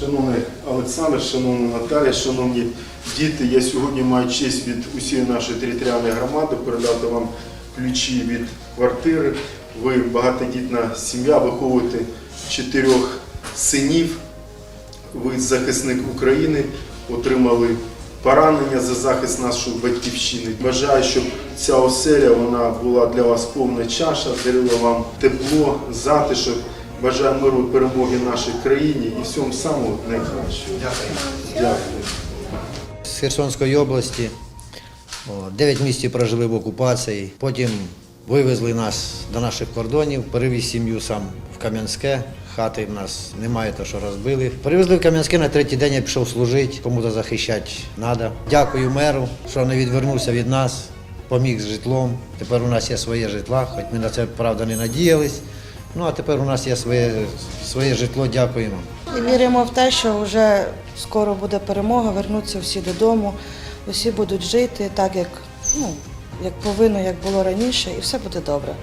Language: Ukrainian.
Шановний Олександр, шановна Наталія, шановні діти, я сьогодні маю честь від усієї нашої територіальної громади передати вам ключі від квартири. Ви багатодітна сім'я, виховуєте чотирьох синів. Ви захисник України, отримали поранення за захист нашої батьківщини. Бажаю, щоб ця оселя вона була для вас повна чаша, дарила вам тепло, затишок. Бажаю миру і перемоги нашій країні і всьому самого найкращого. Дякую. з Херсонської області. О, Дев'ять місяців прожили в окупації. Потім вивезли нас до наших кордонів, перевіз сім'ю сам в Кам'янське. Хати в нас немає, то що розбили. Перевезли в Кам'янське на третій день я пішов служити, кому-то захищати треба. Дякую меру, що не відвернувся від нас, поміг з житлом. Тепер у нас є своє житло, хоч ми на це правда не надіялись. Ну а тепер у нас є своє, своє житло, дякуємо. І віримо в те, що вже скоро буде перемога, вернуться всі додому, усі будуть жити так, як, ну, як повинно, як було раніше, і все буде добре.